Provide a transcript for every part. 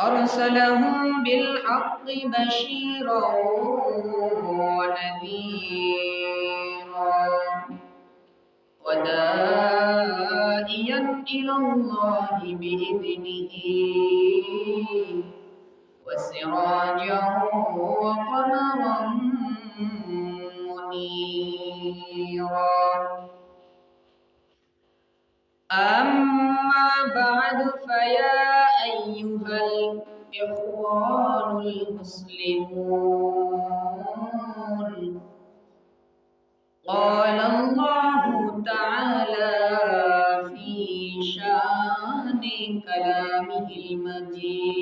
أرسله بالحق بشيرا ونذيرا ودائيا إلى الله بإذنه وسراجا وقمرا منيرا. أما بعد فيا المسلمون. قال الله تعالى في شأن كلامه المجيد.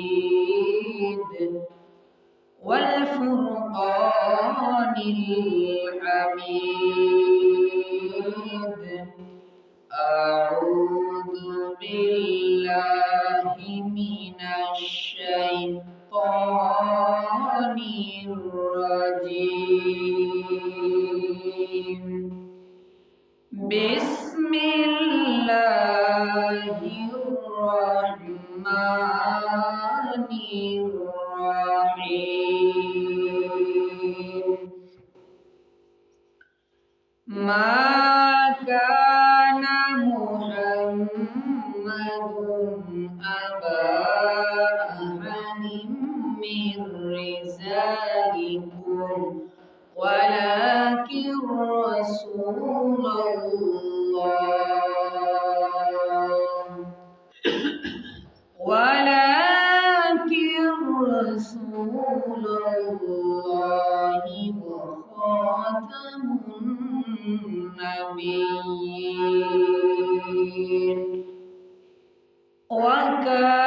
والفرقان الحميد. أعوذ بالله الرجيم بسم الله الرحمن الرحيم ما كان ولكن رسول الله. وخاتم وكان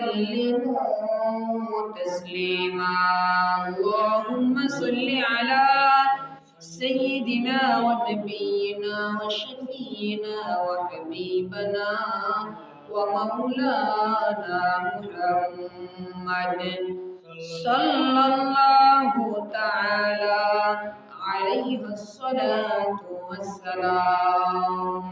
وسلموا تسليما اللهم صل على سيدنا ونبينا وشفينا وحبيبنا ومولانا محمد صلى الله تعالى عليه الصلاة والسلام.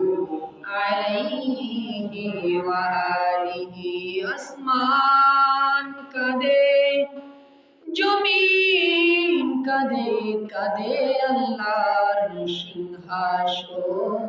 عليه وآله আসমান কাদে জমিন কাদে কাদে আল্লাহর সিংহাসন